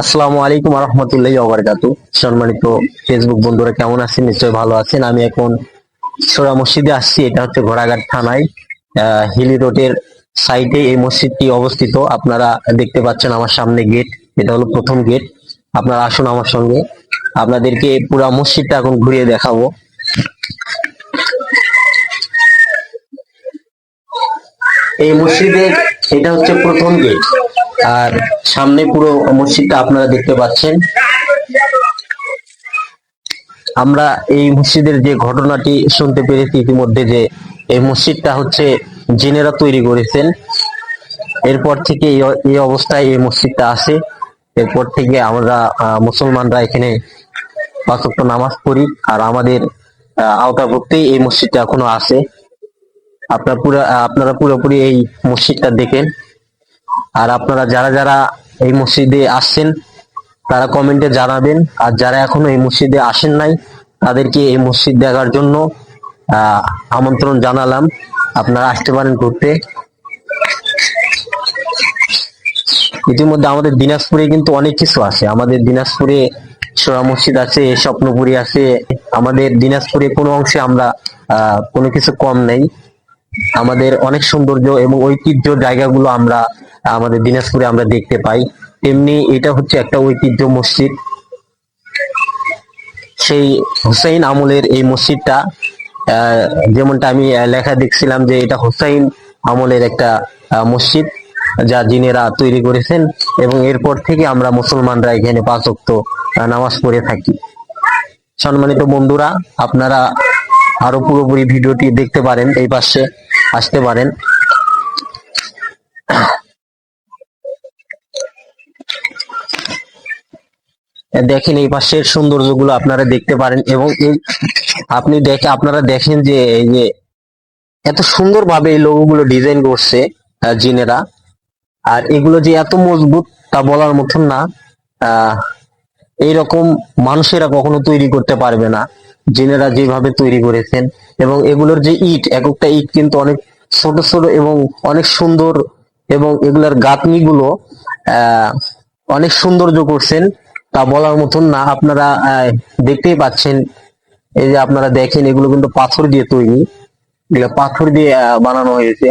আসসালামু আলাইকুম রহমতুল্লাহ ওবরকাতু সম্মানিত ফেসবুক বন্ধুরা, কেমন আছেন? নিশ্চয়ই ভালো আছেন। আমি এখন সোরা মসজিদে আসছি। এটা হচ্ছে ঘোড়াঘাট থানায় হিলি রোডের সাইডে এই মসজিদটি অবস্থিত। আপনারা দেখতে পাচ্ছেন আমার সামনে গেট। এটা হলো প্রথম গেট। আপনারা আসুন আমার সঙ্গে। আপনাদেরকে পুরো মসজিদটা এখন ঘুরিয়ে দেখাবো। এই মসজিদের, এটা হচ্ছে প্রথম গেট। আর সামনে পুরো মসজিদটা আপনারা দেখতে পাচ্ছেন। আমরা এই মসজিদের যে ঘটনাটি শুনতে পেরেছি ইতিমধ্যে যে এই মসজিদটা হচ্ছে জেনেরা তৈরি করেছেন। এরপর থেকে এই- অবস্থায় এই মসজিদটা আসে। এরপর থেকে আমরা মুসলমানরা এখানে পাঁচ ওয়াক্ত নামাজ পড়ি আর আমাদের আওতাভুক্তেই এই মসজিদটা এখনও আছে। আপনারা পুরো আপনারা পুরোপুরি এই মসজিদটা দেখেন। আর আপনারা যারা যারা এই মসজিদে আসছেন, তারা কমেন্টে জানাবেন। আর যারা এখনও এই মসজিদে আসেন নাই, তাদেরকে এই মসজিদ দেখার জন্য আমন্ত্রণ জানালাম। আপনারা আসতে পারেন ঘুরতে। ইতিমধ্যে আমাদের দিনাজপুরে কিন্তু অনেক কিছু আছে। আমাদের দিনাজপুরে সোরা মসজিদ আছে, স্বপ্নপুরি আছে। আমাদের দিনাজপুরে কোনো অংশে আমরা কোনো কিছু কম নেই। আমাদের অনেক সৌন্দর্য এবং ঐতিহ্য জায়গাগুলো আমরা আমাদের দিনাজপুরে আমরা দেখতে পাই। তেমনি এটা হচ্ছে একটা ঐতিহ্য মসজিদ। সেই হুসাইন আমলের এই মসজিদটা যেমনটা আমি লেখা দেখছিলাম যে এটা হুসাইন আমলের একটা মসজিদ যা জিনেরা তৈরি করেছেন এবং এরপর থেকে আমরা মুসলমানরা এখানে পাঁচ ওয়াক্ত, আহ, নামাজ পড়ে থাকি। সম্মানিত বন্ধুরা আপনারা আরও পুরোপুরি ভিডিওটি দেখতে পারেন, এই পাশে আসতে পারেন। দেখেন এই পাশের সৌন্দর্যগুলো আপনারা দেখতে পারেন এবং এই আপনি দেখে আপনারা দেখেন যে এই যে এত সুন্দরভাবে এই লোগোগুলো ডিজাইন করছে জিনেরা। আর এগুলো যে এত মজবুত তা বলার মতন না। আহ, এইরকম মানুষেরা কখনো তৈরি করতে পারবে না। জিনেরা যেভাবে তৈরি করেছেন এবং এগুলোর যে ইট এক একটা ইট কিন্তু অনেক ছোট ছোট এবং অনেক সুন্দর এবং এগুলোর গাঁথনিগুলো অনেক সৌন্দর্য করছেন তা বলার মতন না। আপনারা দেখতেই পাচ্ছেন, এই যে আপনারা দেখেন এগুলো কিন্তু পাথর দিয়ে তৈরি। এগুলো পাথর দিয়ে বানানো হয়েছে।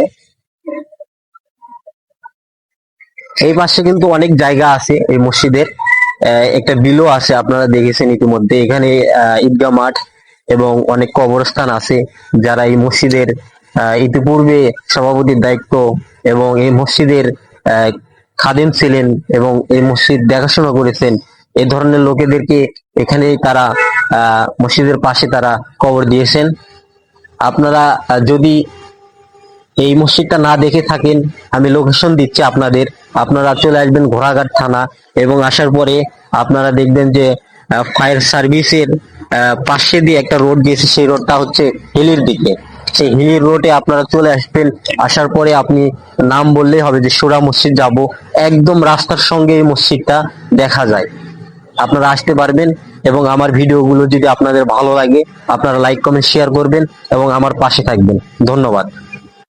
এই পাশে কিন্তু অনেক জায়গা আছে এই মসজিদের। একটা বিলও আছে, আপনারা দেখেছেন ইতিমধ্যে। এখানে ঈদগাহ মাঠ এবং অনেক কবরস্থান আছে যারা এই মসজিদের ইতিপূর্বে সভাপতির দায়িত্ব এবং এই মসজিদের খাদেম ছিলেন এবং এই মসজিদ দেখাশোনা করেছেন। এই ধরনের লোকেদেরকে এখানে তারা মসজিদের পাশে তারা কবর দিয়েছেন। আপনারা যদি এই মসজিদটা না দেখে থাকেন, আমি লোকেশন দিচ্ছি আপনাদের। আপনারা চলে আসবেন ঘোড়াঘাট থানা এবং আসার পরে আপনারা দেখবেন যে ফায়ার সার্ভিসের পাশে দিয়ে একটা রোড গেছে সেই রোডটা হচ্ছে হিলির দিকে। সেই হিলির রোডে আপনারা চলে আসবেন, আসার পরে আপনি নাম বললেই হবে যে সোরা মসজিদ যাব। একদম রাস্তার সঙ্গে এই মসজিদটা দেখা যায়। আপনারা আসতে পারবেন এবং আমার ভিডিওগুলো যদি আপনাদের ভালো লাগে, আপনারা লাইক কমেন্ট শেয়ার করবেন এবং আমার পাশে থাকবেন। ধন্যবাদ।